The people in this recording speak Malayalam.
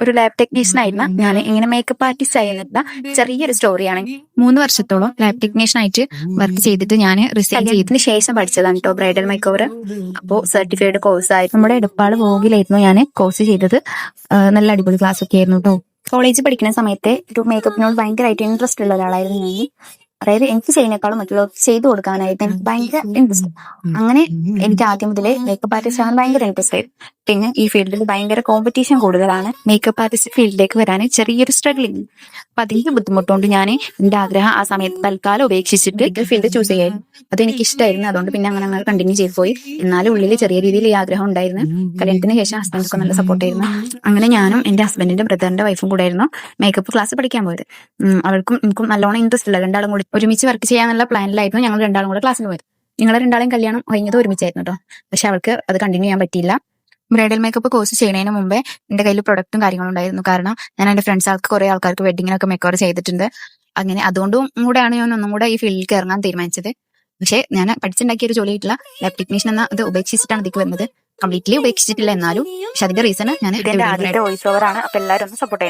ഒരു ലാബ് ടെക്നീഷ്യൻ ആയിരുന്ന. ഞാൻ ഇങ്ങനെ മേക്കപ്പ് ആർട്ടിസ്റ്റ് ആയിരുന്ന ചെറിയൊരു സ്റ്റോറിയാണ് മൂന്ന് വർഷത്തോളം ലാബ് ടെക്നീഷ്യൻ ആയിട്ട് വർക്ക് ചെയ്തിട്ട് ഞാൻ റിസൈൻ ചെയ്തതിന് ശേഷം പഠിച്ചതാണ് കേട്ടോ ബ്രൈഡൽ മേക്കോവർ അപ്പോൾ സർട്ടിഫൈഡ് കോഴ്സ് ആയിരുന്നു. നമ്മുടെ എടുപ്പാൾ വോഗിലായിരുന്നു ഞാൻ കോഴ്സ് ചെയ്തത്. നല്ല അടിപൊളി ക്ലാസ് ഒക്കെ ആയിരുന്നു കേട്ടോ കോളേജിൽ പഠിക്കുന്ന സമയത്ത് ഒരു മേക്കപ്പിനോട് ഭയങ്കരമായിട്ട് ഇൻട്രസ്റ്റ് ഉള്ള ഒരാളായിരുന്നു ഞാൻ അതായത് എനിക്ക് ചെയ്യുന്നേക്കാളും മറ്റുള്ളവർക്ക് ചെയ്തു കൊടുക്കാനായിട്ട് എനിക്ക് ഭയങ്കര ഇൻട്രസ്റ്റ് അങ്ങനെ എനിക്ക് ആദ്യം മുതലേ മേക്കപ്പ് ആർട്ടിസ്റ്റ് ആകാൻ ഭയങ്കര ഇൻട്രസ്റ്റ് ആയിരുന്നു പിന്നെ ഈ ഫീൽഡിൽ ഭയങ്കര കോമ്പറ്റീഷൻ കൂടുതലാണ്. മേക്കപ്പ് ആർട്ടിസ്റ്റ് ഫീൽഡിലേക്ക് വരാൻ ചെറിയൊരു സ്ട്രഗ്ലിംഗ് അപ്പൊ അതിന്റെ ബുദ്ധിമുട്ടുകൊണ്ട് ഞാൻ എന്റെ ആഗ്രഹം ആ സമയത്ത് തൽക്കാലം ഉപേക്ഷിച്ചിട്ട് ഈ ഫീൽഡ് ചൂസ് ചെയ്യായിരുന്നു. അത് എനിക്ക് ഇഷ്ടമായിരുന്നു അതുകൊണ്ട് പിന്നെ അങ്ങനെ അങ്ങനെ കണ്ടിന്യൂ ചെയ്തു പോയി. എന്നാലും ഉള്ളിൽ ചെറിയ രീതിയിൽ ഈ ആഗ്രഹം ഉണ്ടായിരുന്നു. കല്യാണത്തിന് ശേഷം ഹസ്ബൻഡ് ഒക്കെ നല്ല സപ്പോർട്ട് ആയിരുന്നു. അങ്ങനെ ഞാനും എന്റെ ഹസ്ബൻഡിന്റെ ബ്രദറിന്റെ വൈഫും കൂടെ ആയിരുന്നു മേക്കപ്പ് ക്ലാസ് പഠിക്കാൻ പോയത്. അവർക്കും എനിക്കും നല്ലോണം ഇൻട്രസ്റ്റ് ഉള്ള രണ്ടാളും കൂടി ഒരുമിച്ച് വർക്ക് ചെയ്യാന്നുള്ള പ്ലാനിലായിരുന്നു ഞങ്ങൾ രണ്ടാളും കൂടെ ക്ലാസ്സിന് പോയത്. നിങ്ങൾ രണ്ടാളും കല്യാണം കഴിഞ്ഞത് ഒരുമിച്ചായിരുന്നു കേട്ടോ പക്ഷെ അവൾക്ക് അത് കണ്ടിന്യൂ ചെയ്യാൻ പറ്റിയില്ല. ബ്രൈഡൽ മേക്കപ്പ് കോഴ്സ് ചെയ്യുന്നതിന് മുമ്പേ എന്റെ കയ്യിൽ പ്രൊഡക്റ്റും കാര്യങ്ങളും ഉണ്ടായിരുന്നു. കാരണം ഞാൻ എന്റെ ഫ്രണ്ട്സ് ആൾക്ക് കുറെ ആൾക്കാർക്ക് വെഡിങ്ങിനൊക്കെ മേക്കോവർ ചെയ്തിട്ടുണ്ട്. അങ്ങനെ അതുകൊണ്ടും കൂടെയാണ് ഞാൻ ഒന്നും കൂടെ ഈ ഫീൽഡിലേക്ക് ഇറങ്ങാൻ തീരുമാനിച്ചത്. പക്ഷേ ഞാൻ പഠിച്ചുണ്ടാക്കിയ ഒരു ജോലി ആയിട്ടുള്ള ലാബ് ടെക്നീഷ്യൻ എന്ന അത് ഉപേക്ഷിച്ചിട്ടാണ് ഇതിക്ക് വരുന്നത് കംപ്ലീറ്റ്ലി ഉപേക്ഷിച്ചിട്ടില്ല എന്നാലും. പക്ഷെ അതിന്റെ റീസൺ ഞാൻ വോയിസ് ഓവർ ആണ്. അപ്പൊ എല്ലാവരും സപ്പോർട്ട് ചെയ്യണം.